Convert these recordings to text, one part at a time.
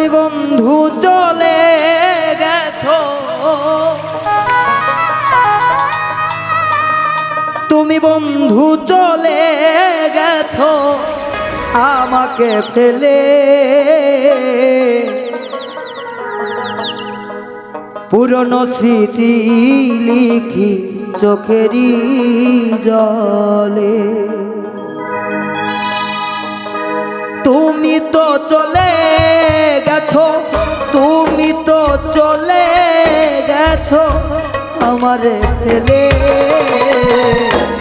তুমি বন্ধু চলে গেছো। তুমি বন্ধু চলে গেছো, আমাকে ফেলে পুরনো স্মৃতি লিখি চোখেরই জলে। তুমি তো চলে গেছো, তুমি তো চলে গেছো আমারে ফেলে।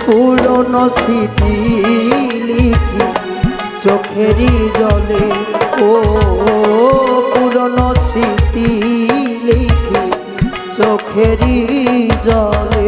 পুরনো স্মৃতি লিখি চোখেরই জলে, ও পুরনো স্মৃতি লিখি চোখেরই জলে।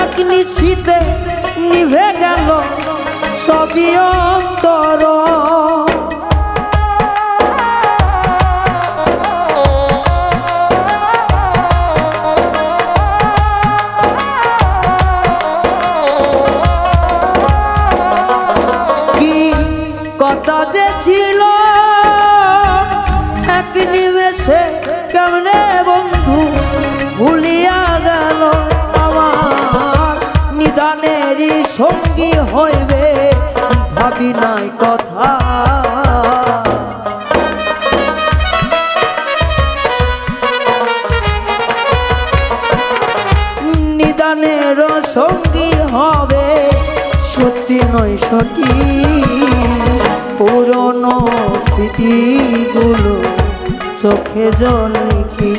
এক নিশীতে নিভে গেল সবই অন্তর। সঙ্গী হইবে, ভাবি নাই কথা। নিদানের সঙ্গী হবে, সত্যি নয় সঠিক পুরনো স্মৃতিগুলো চোখে জল লিখি,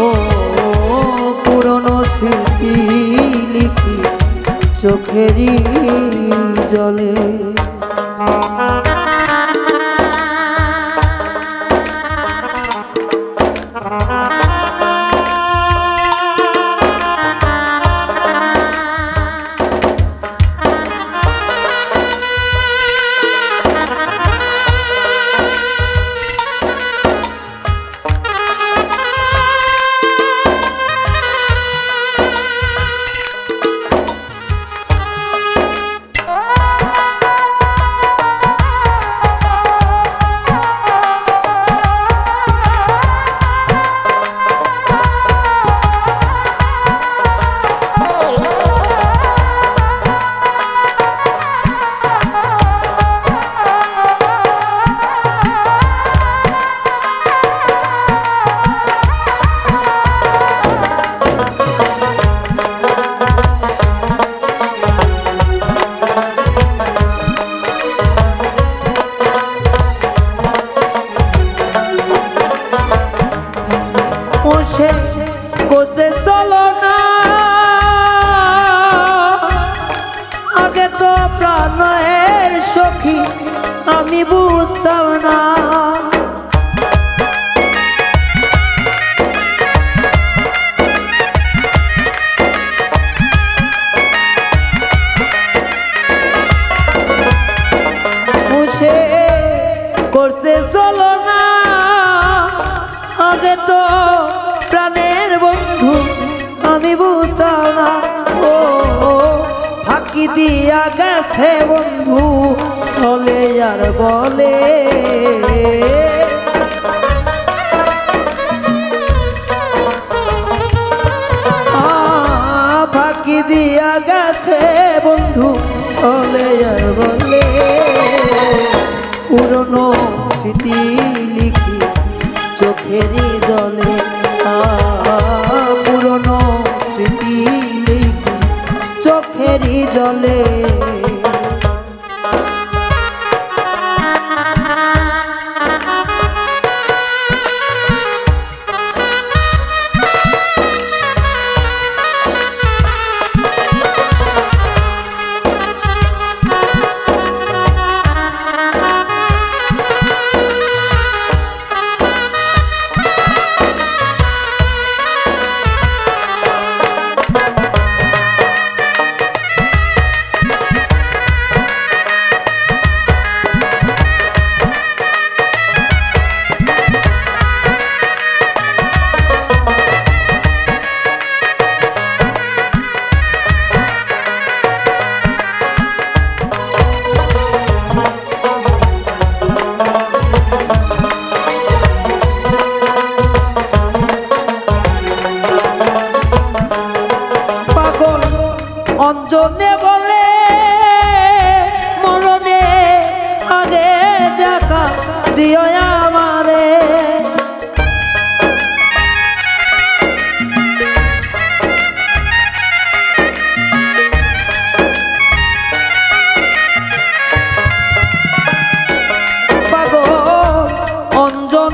ও পুরনো স্মৃতি। জলে। বুঝতাম না। দিয়া গেছে বন্ধু, চলে আর বলে। ফাঁকি দিয়া গেছে বন্ধু, চলে আর বলে। পুরনো স্মৃতি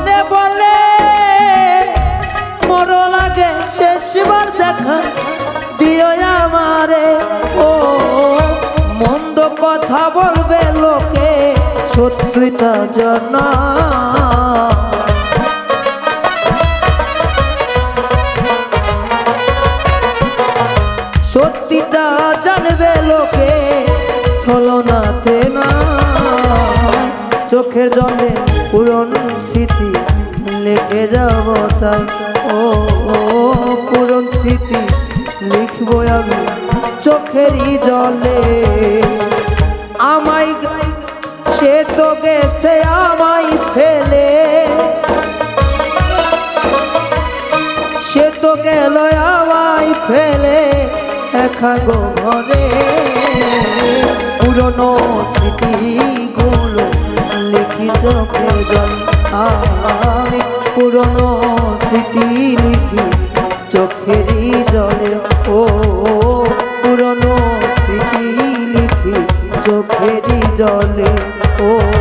মনে বলে। লাগে শেষবার দেখা। দিও আমারে। ও, মন্দ কথা বলবে লোকে সত্যিটা জানা সত্যিটা জানবে লোকে ছলনাতে না। চোখের জলে পুরনো স্মৃতি লিখে যাব তাই ও ও, পুরন স্মৃতি লিখব আমি চোখেরই জলে। আমায় সে তো গেছে আমায় ফেলে। সে তো গেল আমায় ফেলে। একা গো ঘরে পুরনো লিখি চোখে জল আমি পুরনো স্মৃতি লিখি চোখেরই জলে। ও, পুরনো স্মৃতি লিখি চোখেরই জলে। ও